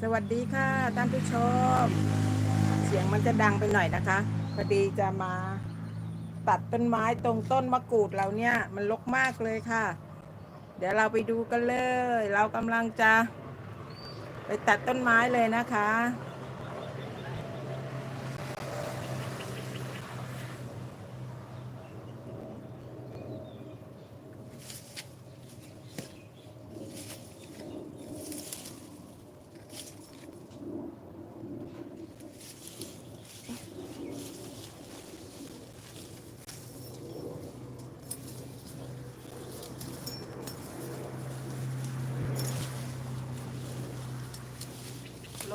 สวัสดีค่ะท่านผู้ชม เสียงมันจะดังไปหน่อยนะคะพอดีจะมาตัดต้นไม้ตรงต้นมะกรูดเราเนี่ยมันรกมากเลยค่ะ เดี๋ยวเราไปดูกันเลย เรากำลังจะ ไปตัดต้นไม้เลยนะคะ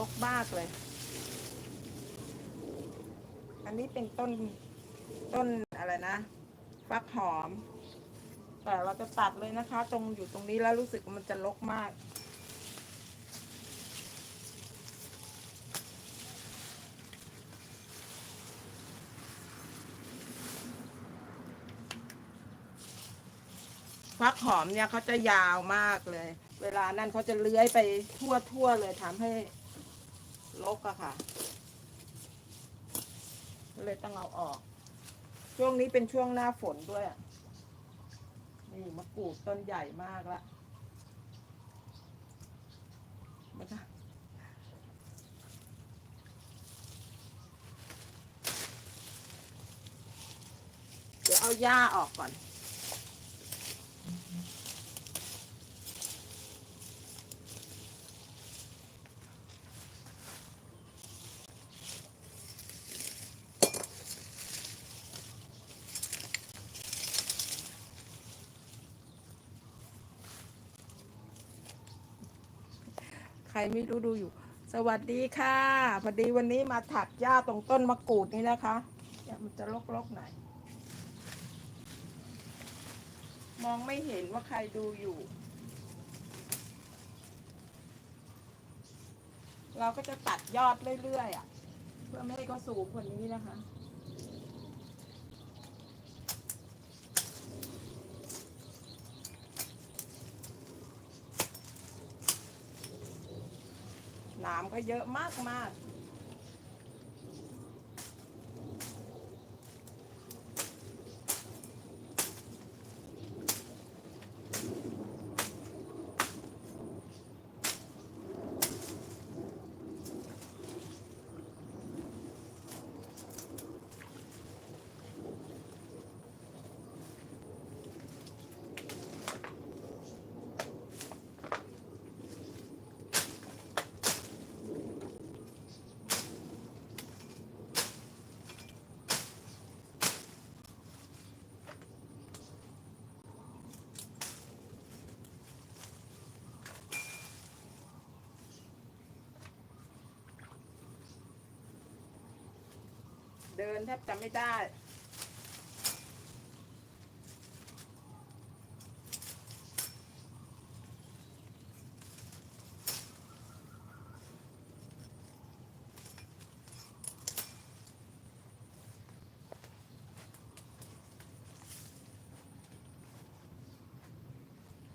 กมากเลย อันนี้เป็นต้นต้นอะไรนะฟักหอม แต่เราจะตัดเลยนะคะ ตรงอยู่ตรงนี้แล้วรู้สึกมันจะรกมาก ฟักหอมเนี่ยเขาจะยาวมากเลย เวลานั่นเขาจะเลื้อยไปทั่วทั่วๆเลยทำให้ รกอะค่ะ เลยต้องเอาออก ช่วงนี้เป็นช่วงหน้าฝนด้วย นี่มะกรูดต้นใหญ่มากละนะคะเดี๋ยวเอาหญ้าออกก่อน รไม่รู้ดูอยู่ สวัสดีค่ะพอดีวันนี้มาถักหญ้าตรงต้นมะกรูดนี่นะคะเนี่ยมันจะรกๆหน่อยมองไม่เห็นว่าใครดูอยู่ เราก็จะตัดยอดเรื่อยๆอะ เพื่อไม่ให้เขาสูงกว่านี้นะคะามก็เยอะมากมาก เดินแทบจะไม่ได้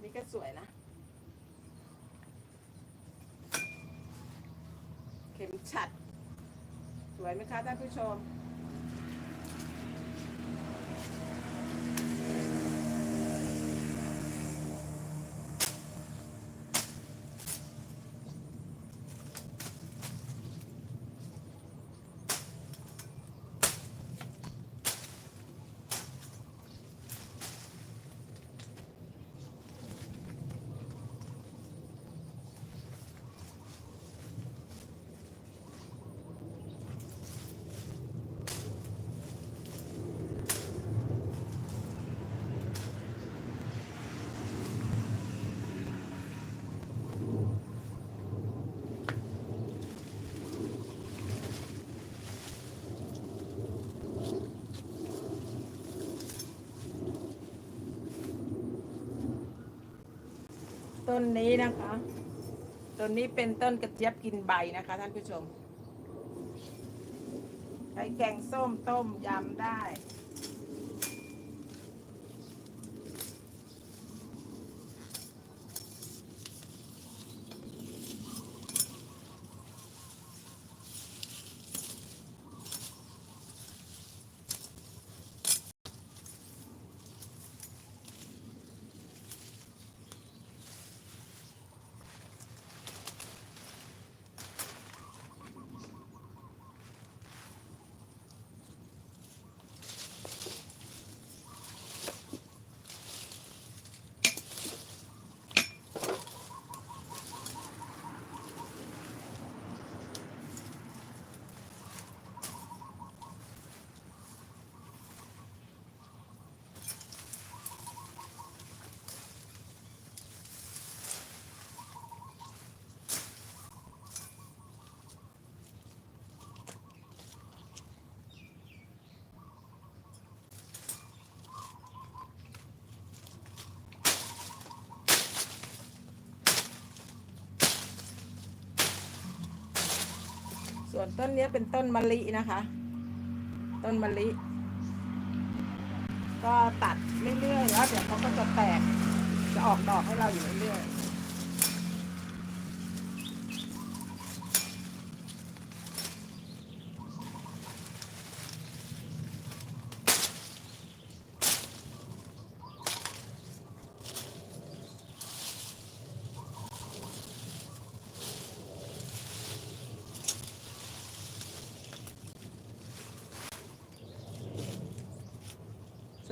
นี่ก็สวยนะ เข็มฉัด สวยไหมคะท่านผู้ชม ต้นนี้นะคะ ต้นนี้เป็นต้นกระเจี๊ยบกินใบนะคะท่านผู้ชมใช้แกงส้มต้มยำได้ ส่วนต้นนี้เป็นต้นมะลินะคะ ต้นมะลิ ก็ตัดเรื่อยๆแล้วเดี๋ยวเขาก็จะแตกจะออกดอกให้เราอยู่เรื่อยๆ ส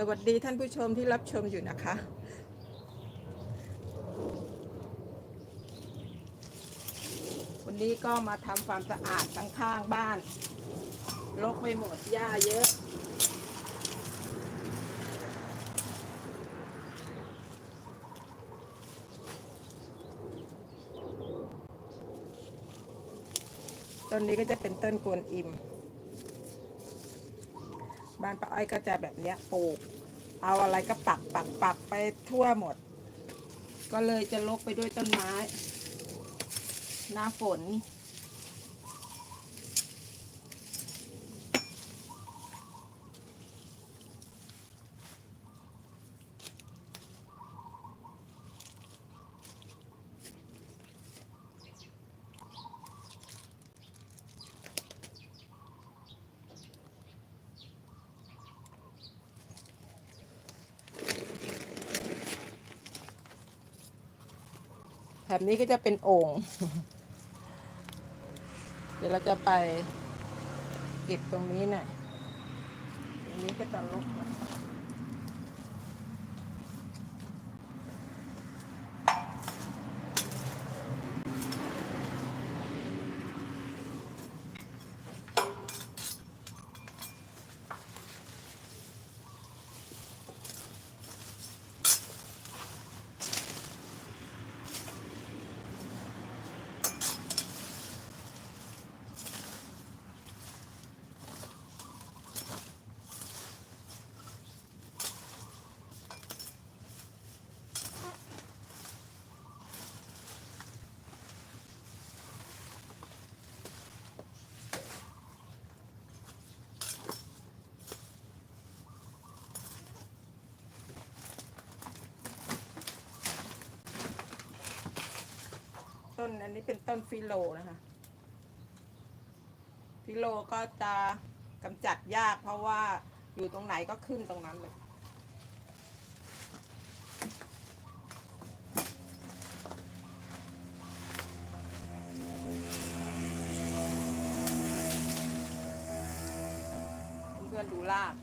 วัสดีท่านผู้ชมที่รับชมอยู่นะคะ วันนี้ก็มาทำความสะอาดข้างบ้านรกไปหมดหญ้าเยอะต้นนี้ก็จะเป็นต้นกวนอิม บ้านป้าอ้อยก็จะแบบเนี้ยปลูก เอาอะไรก็ปักปักปักไปทั่วหมด ก็เลยจะลกไปด้วยต้นไม้ หน้าฝน แบบนี้ก็จะเป็นโอ่ง เดี๋ยวเราจะไปเก็บตรงนี้น่ะตรงนี้ก็จะลกหันนี้เป็นต้นฟิโลนะคะ ฟิโลก็จะกำจัดยากเพราะว่าอยู่ตรงไหนก็ขึ้นตรงนั้นเลย เพื่อนดูลาก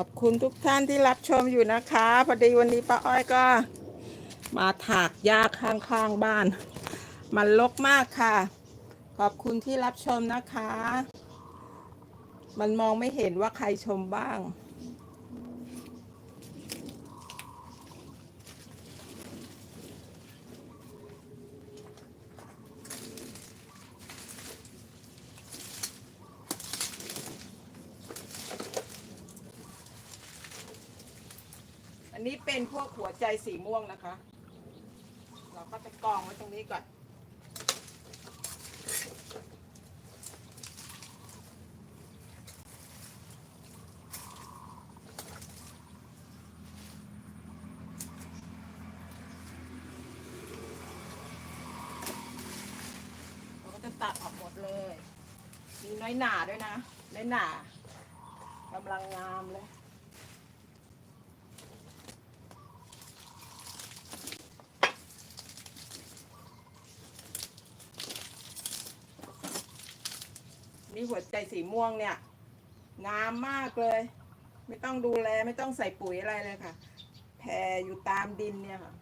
ขอบคุณทุกท่านที่รับชมอยู่นะคะ พอดีวันนี้ป้าอ้อยก็ มาถากหญ้าข้างๆบ้าน มันรกมากค่ะ ขอบคุณที่รับชมนะคะ มันมองไม่เห็นว่าใครชมบ้าง ใจสีม่วงนะคะ เราก็จะกองไว้ตรงนี้ก่อน เราก็จะตัดออกหมดเลย มีน้อยหนาด้วยนะ น้อยหนากำลังงามเลย ใจสีม่วงเนี่ยงามมากเลย ไม่ต้องดูแลไม่ต้องใส่ปุ๋ยอะไรเลยค่ะแผ่อยู่ตามดินเนี่ยค่ะ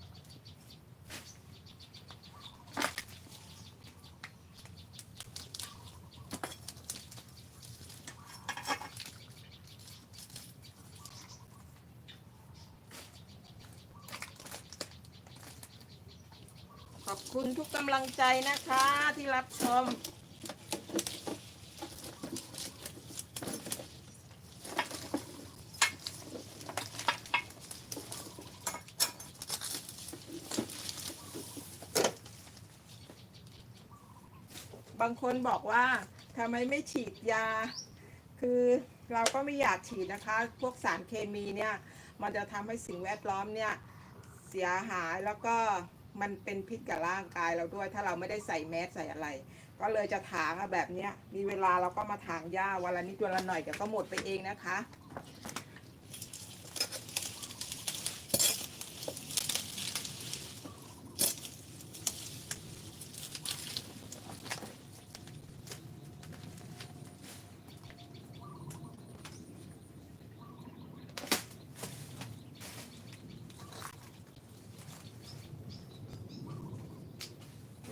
ขอบคุณทุกกำลังใจนะคะที่รับชม บางคนบอกว่าทำไมไม่ฉีดยา คือเราก็ไม่อยากฉีดนะคะ พวกสารเคมีเนี่ยมันจะทำให้สิ่งแวดล้อมเนี่ยเสียหายแล้วก็มันเป็นพิษกับร่างกายเราด้วย ถ้าเราไม่ได้ใส่แมสใส่อะไร ก็เลยจะถางแบบเนี้ยมีเวลาเราก็มาถางหญ้าวันละนิดวันละหน่อยเดี๋ยวก็หมดไปเองนะคะ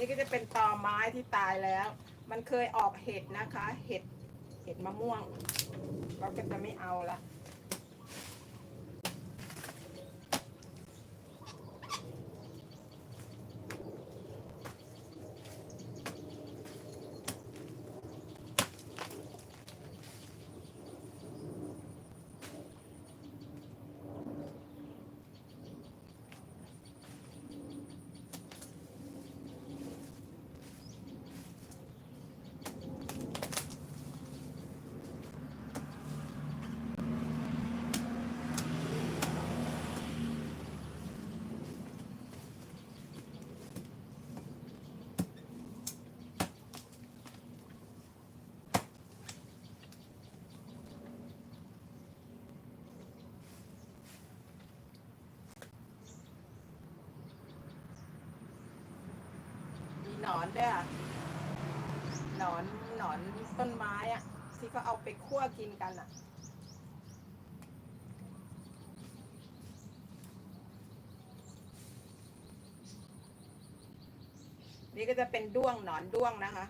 นี่ก็จะเป็นตอไม้ที่ตายแล้ว มันเคยออกเห็ดนะคะ เห็ด เห็ดมะม่วง เราก็จะไม่เอาละ อนด้วยอะหนอนหนอนต้นไม้อะที่เขาเอาไปคั่วกินกันอะนี่ก็จะเป็นด้วงหนอนด้วงนะคะ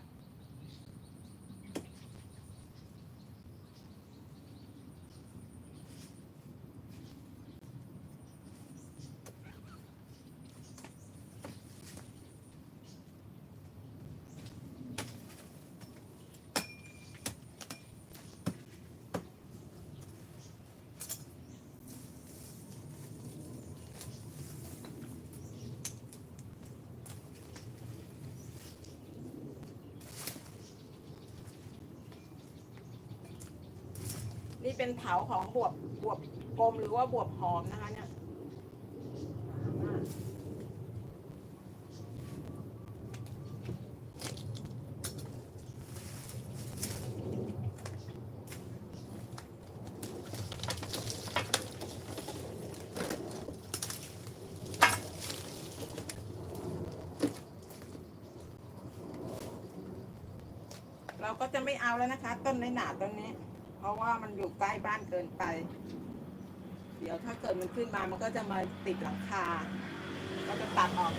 นี่เป็นเถาของบวบบวบกลมหรือว่าบวบหอมนะคะเนี่ยเราก็จะไม่เอาแล้วนะคะ ต้นในหนาต้นนี้ เพราะว่ามันอยู่ใกล้บ้านเกินไป เดี๋ยวถ้าเกิดมันขึ้นมามันก็จะมาติดหลังคา ก็จะตัดออก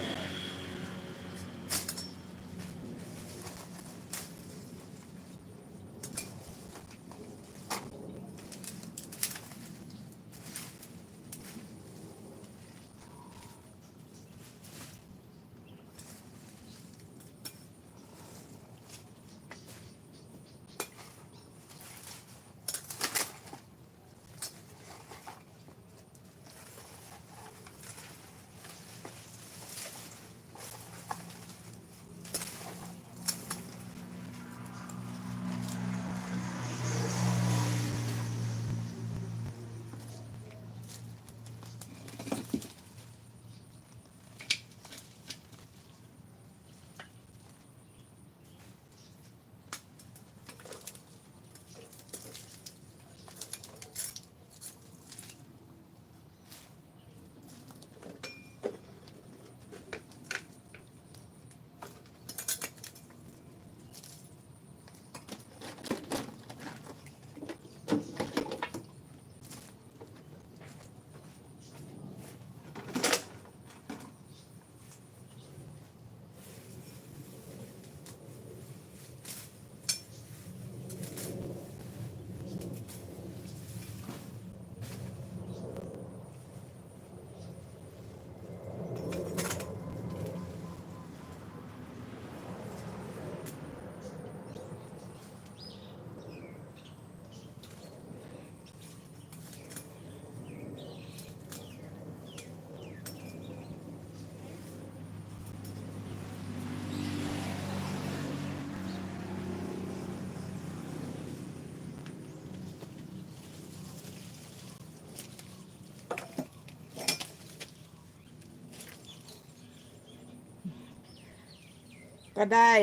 ก็ได้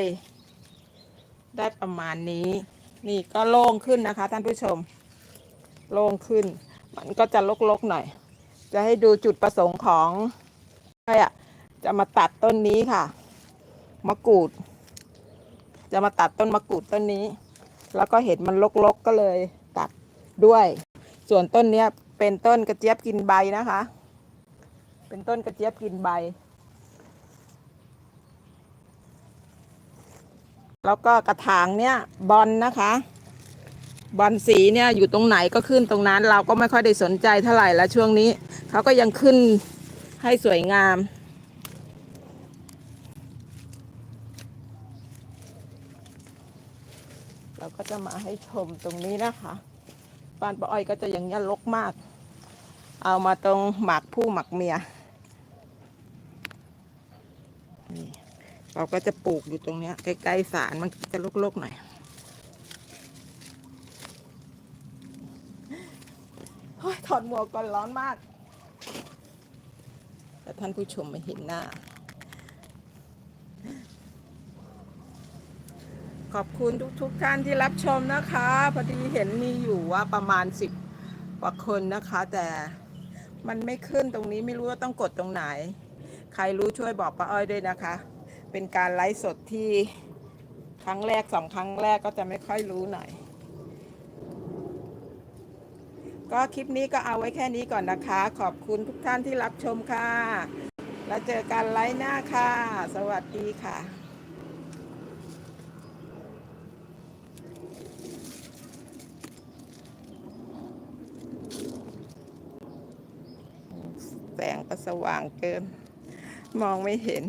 ได้ประมาณนี้ นี่ก็โล่งขึ้นนะคะ ท่านผู้ชม โล่งขึ้น มันก็จะลกๆหน่อย จะให้ดูจุดประสงค์ของใช่อะจะมาตัดต้นนี้ค่ะ มะกรูด จะมาตัดต้นมะกรูดต้นนี้ แล้วก็เห็นมันลกๆก็เลยตัดด้วย ส่วนต้นเนี้ยเป็นต้นกระเจี๊ยบกินใบนะคะ เป็นต้นกระเจี๊ยบกินใบ แล้วก็กระถางเนี่ยบอลนะคะ บอลสีเนี่ยอยู่ตรงไหนก็ขึ้นตรงนั้น เราก็ไม่ค่อยได้สนใจเท่าไหร่แล้วช่วงนี้เขาก็ยังขึ้นให้สวยงาม เราก็จะมาให้ชมตรงนี้นะคะบ้านป้าอ้อยก็จะอย่างนี้ยรกมาก เอามาตรงหมักผู้หมักเมียนี่ เราก็จะปลูกอยู่ตรงนี้ใกล้ๆสารมันจะรกๆหน่อยโอ้ยถอดหมวกก่อนร้อนมาก แต่ท่านผู้ชมไม่เห็นหน้า ขอบคุณทุกๆท่านที่รับชมนะคะ พอดีเห็นมีอยู่ว่าประมาณสิบกว่าคนนะคะ แต่มันไม่ขึ้นตรงนี้ไม่รู้ว่าต้องกดตรงไหน ใครรู้ช่วยบอกป้าอ้อยด้วยนะคะ เป็นการไลฟ์สดที่ครั้งแรกสองครั้งแรกก็จะไม่ค่อยรู้หน่อย ก็คลิปนี้ก็เอาไว้แค่นี้ก่อนนะคะ ขอบคุณทุกท่านที่รับชมค่ะ แล้วเจอกันไลฟ์หน้าค่ะ สวัสดีค่ะแสงก็สว่างเกิน มองไม่เห็น